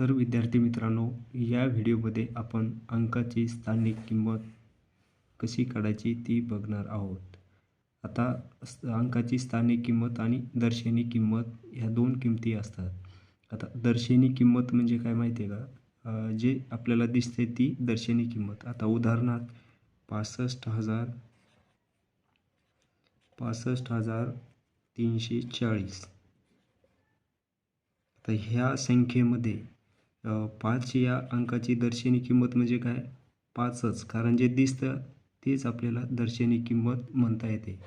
तर विद्यार्थी मित्रांनो या व्हिडिओमध्ये आपण अंकाची स्थानिक किंमत कशी काढायची ती बघणार आहोत. आता अंकाची स्थानिक किंमत आणि दर्शनी किंमत ह्या दोन किमती असतात. आता दर्शनी किंमत म्हणजे काय माहिती आहे का जे आपल्याला दिसते ती दर्शनी किंमत. आता उदाहरणार्थ पासष्ट हजार पासष्ट हजार तीनशे चाळीस. आता ह्या संख्येमध्ये पाच या अंकाची दर्शनी किंमत म्हणजे काय? पाचच. कारण जे दिसतं तेच आपल्याला दर्शनी किंमत म्हणता येते.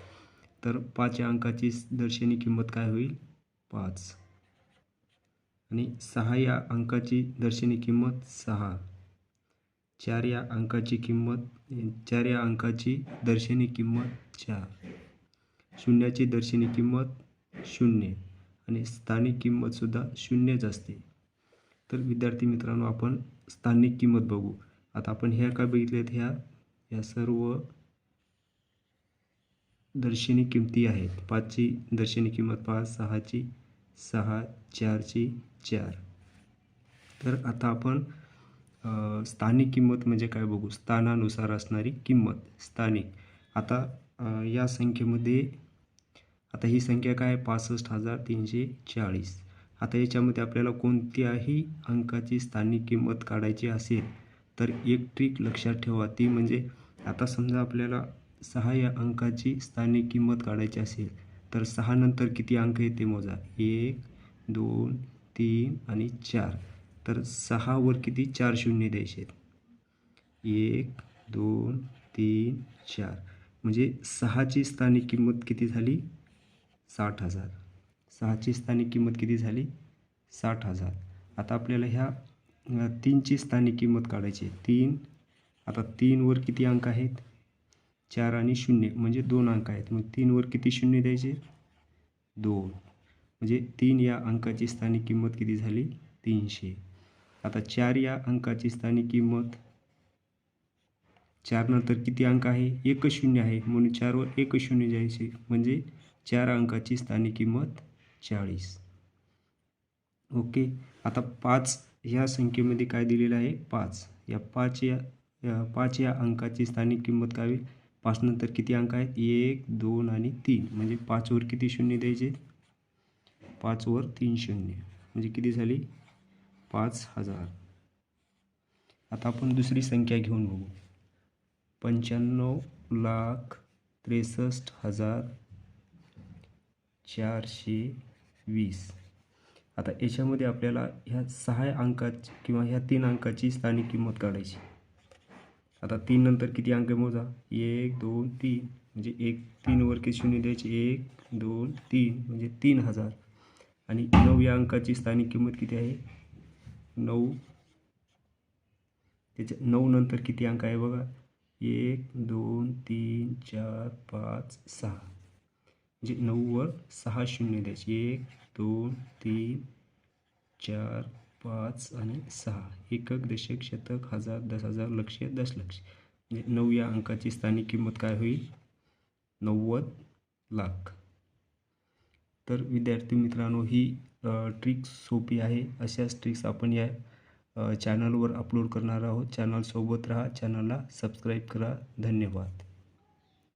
तर पाच या अंकाची दर्शनी किंमत काय होईल? पाच. आणि सहा या अंकाची दर्शनी किंमत सहा. चार या अंकाची किंमत चार या अंकाची दर्शनी किंमत चार. शून्याची दर्शनी किंमत शून्य. आणि स्थानिक किंमतसुद्धा शून्यच असते. तर विद्यार्थी मित्रांनो आपण स्थानिक किंमत बघू. आता आपण ह्या काय बघितल्यात ह्या ह्या सर्व दर्शनी किमती आहेत. पाचची दर्शनी किंमत पाच सहाची सहा चारची चार. तर आता आपण स्थानिक किंमत म्हणजे काय बघू? स्थानानुसार असणारी किंमत स्थानिक. आता या संख्येमध्ये आता ही संख्या काय आहे? पासष्ट हजार तीनशे चाळीस. आता याच्यामध्ये आपल्याला कोणत्याही अंकाची स्थानिक किंमत काढायची असेल तर एक ट्रिक लक्षात ठेवा. ती म्हणजे आता समजा आपल्याला सहा या अंकाची स्थानिक किंमत काढायची असेल तर सहा नंतर किती अंक येते मोजा? एक दोन तीन आणि चार. तर सहावर किती? चार शून्य द्यायचे. आहेत एक दोन तीन चार. म्हणजे सहाची स्थानिक किंमत किती झाली? साठ हजार. सहाची स्थानिक किंमत किती झाली? साठ हजार. आता आपल्याला ह्या तीनची स्थानिक किंमत काढायची आहे. तीन आता तीनवर किती अंक आहेत? चार आणि शून्य म्हणजे दोन अंक आहेत. मग तीनवर किती शून्य द्यायचे? दोन. म्हणजे तीन या अंकाची स्थानिक किंमत किती झाली? तीनशे. आता चार या अंकाची स्थानिक किंमत चार नंतर किती अंक आहे? एक शून्य आहे. म्हणून चारवर एक शून्य द्यायचे. म्हणजे चार अंकाची स्थानिक किंमत चाळीस. ओके आता पाच ह्या संख्येमध्ये काय दिलेलं आहे? पाच. या पाच या या पाच या अंकाची स्थानिक किंमत काय होईल? पाच नंतर किती अंक आहेत? एक दोन आणि तीन. म्हणजे पाचवर किती शून्य द्यायचे? पाचवर तीन शून्य. म्हणजे किती झाली? पाच हजार. आता आपण दुसरी संख्या घेऊन बघू. पंच्याण्णव लाख त्रेसष्ट हजार चारशे वीस. आता याच्यामध्ये आपल्याला ह्या सहा अंकाची किंवा ह्या तीन अंकाची स्थानिक किंमत काढायची. आता तीन नंतर किती अंक मोजा? एक दोन तीन. म्हणजे एक तीनवर किती शून्य द्यायचे. एक दोन तीन. म्हणजे तीन हजार. आणि नऊ या अंकाची स्थानिक किंमत किती आहे? नऊ. त्याच्या नऊ नंतर किती अंक आहे बघा? एक दोन तीन चार पाच सहा. म्हणजे नऊवर सहा शून्य द्यायचे. एक दोन तीन चार पाच आणि सहा. एकक दशक शतक हजार दस हजार लक्ष दशलक्ष. म्हणजे नऊ या अंकाची स्थानिक किंमत काय होईल? नव्वद लाख. तर विद्यार्थी मित्रांनो ही ट्रिक सोपी आहे. अशाच ट्रिक्स आपण या चॅनलवर अपलोड करणार आहोत. चॅनलसोबत राहा. चॅनलला सबस्क्राईब करा. धन्यवाद.